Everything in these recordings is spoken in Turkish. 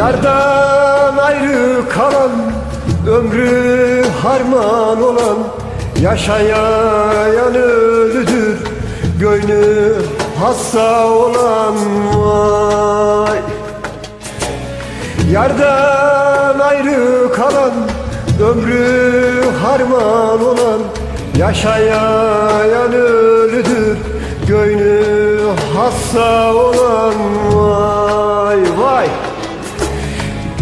Yardan ayrı kalan Ömrü harman olan Yaşayan ölüdür Gönlü hasta olan vay. Yardan ayrı kalan Ömrü harman olan Yaşayan ölüdür Gönlü hasta olan Vay vay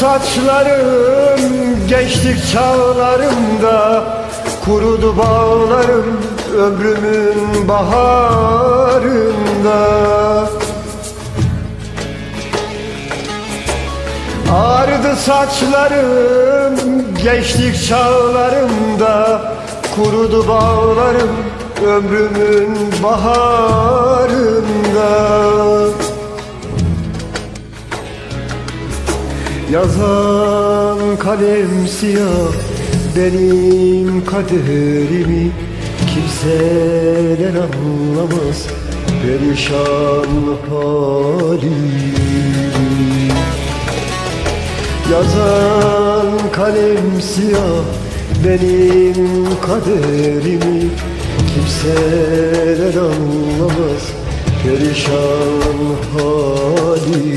saçlarım gençlik çağlarımda Kurudu bağlarım ömrümün baharında. Ağrıdı saçlarım gençlik çağlarımda Kurudu bağlarım ömrümün baharında Yazan kalem siyah benim kaderimi Kimseler anlamaz. Perişan halimi Yazan kalem siyah benim kaderimi Kimseler anlamaz. Perişan halimi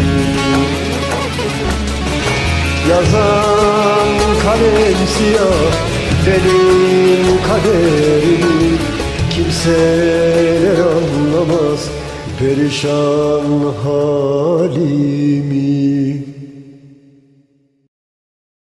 Yazan kalem siyah benim kaderimi Kimseler anlamaz perişan halimi